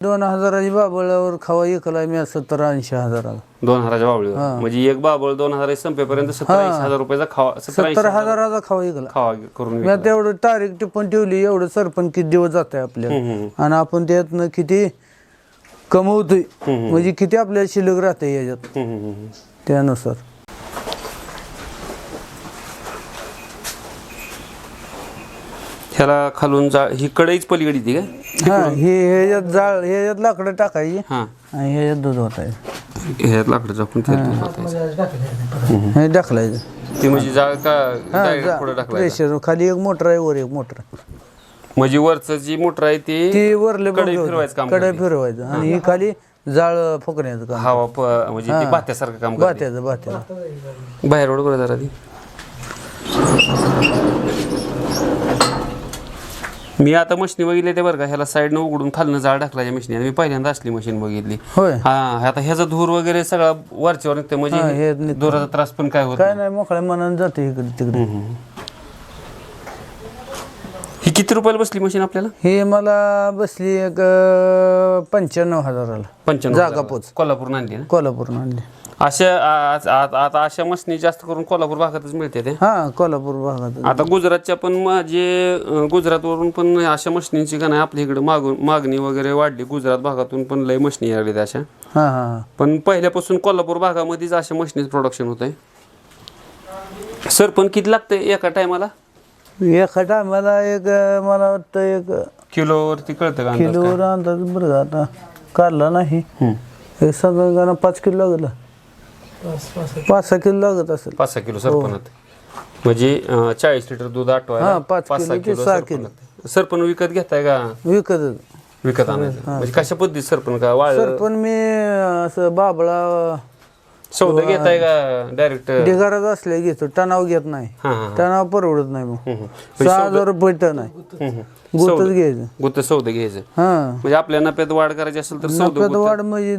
दोन हजाराची बाबळावर खावा एकला मी सत्तर ऐंशी हजाराला. दोन हजाराच्या बावळीवर म्हणजे एक बाबळ दोन हजार संपेपर्यंत ऐंशी हजार रुपयाचा खावा सत्तर ऐंशी सत्तर हजाराचा खावा एकला. खावा करून मी तेवढं तारीख टिपून ठेवली एवढं सरपण किती दिवस जात आहे आपल्याला आणि आपण त्यातनं किती कमवतोय. म्हणजे किती आपल्याला शिल्लक राहते याच्यात. हम्म, हम्म, हम्म. त्यानुसार. ह्याला खालून जा ही कढईच पलीकडे ती का? हा हे ह्याच्यात जाळ ह्याच्यात लाकडं टाकायची हा. आणि ह्याच्यात दूध होतायचं ह्यात लाकडाचं आपण ते दूध ओतायचं. हे टाकलायचं ते म्हणजे जाळ का direct पुढे टाकलाय प्रेशर खाली एक मोटर आहे वर एक मोटर. म्हणजे वरचं जी मोटर आहे ती ती वरले कढई फिरवायचं कामकडे फिरवायचं. आणि ही. खाली जाळ फुकण्याचं काम हवा प- म्हणजे ती बात्यासारखं काम करते. बात्याचं बात्याचं बाहेर कडे जरा ती? मी आता मशीन बघितली ते बरं का ह्याला साईडनं उघडून खालनं जाळ टाकलाय मशीन मी पहिल्यांदा असली मशीन बघितली. होय. हा आता ह्याचा धूर वगैरे सगळा वरच्यावर निघते हा, म्हणजे हे निघतं. धुराचा त्रास पण काय होत काय नाही. मोकळ्या मनानं जाते इकडे तिकडे. ही किती रुपयाला बसली मशीन आपल्याला? हे मला बसली एक पंच्याण्णव हजाराला. पंच्याण्णव जागा हजाराला. पोच. कोल्हापूरनं आणली ना? कोल्हापूरहून आणली. अशा आ- आ- आता अशा मशनी जास्त करून कोल्हापूर भागातच मिळते ते. हा कोल्हापूर भागात आता गुजरातच्या पण माझे अं, गुजरातवरून पण अशा मशनींची का नाही आपल्या इकडे मागून मागणी वगैरे वाढली. गुजरात भागातून पण लय मशनी आली अशा. हा हा हा. पण पहिल्यापासून कोल्हापूर भागामध्येच अशा मशनीचं प्रोडक्शन होत आहे सर पण किती लागते एका टायमाला एका टायमाला एक मला वाटतं एक किलोवरती कळतं का अंदाज? किलोवर अंदाज बरं का आता. काढला नाही. हे सगळं पाच किलो लागलं. पाच सहा किलो लागत असेल. पाच सहा किलो सरपणात. म्हणजे अं, चाळीस लिटर दूध आठवायला हा, पाच किलो ते सहा सरपण लागतं. सरपण विकत घेताय का? विकत. विकत आणायचं. म्हणजे कशा पद्धतीत सरपण का? वाळ तर पण मी असं बाबळा सौदा घेताय का डायरेक्ट ढिगारात असले घेतो. टणाव घेत नाही. हा हा टणाव परवडत नाही मग. हम्म. सहा हजार रुपये टन आहे. गुतच घ्यायचं. गुत्त सौदा घ्यायचं. हा. म्हणजे आपल्या नफ्यात वाढ करायची असेल तर सौदा नफ्यात वाढ म्हणजे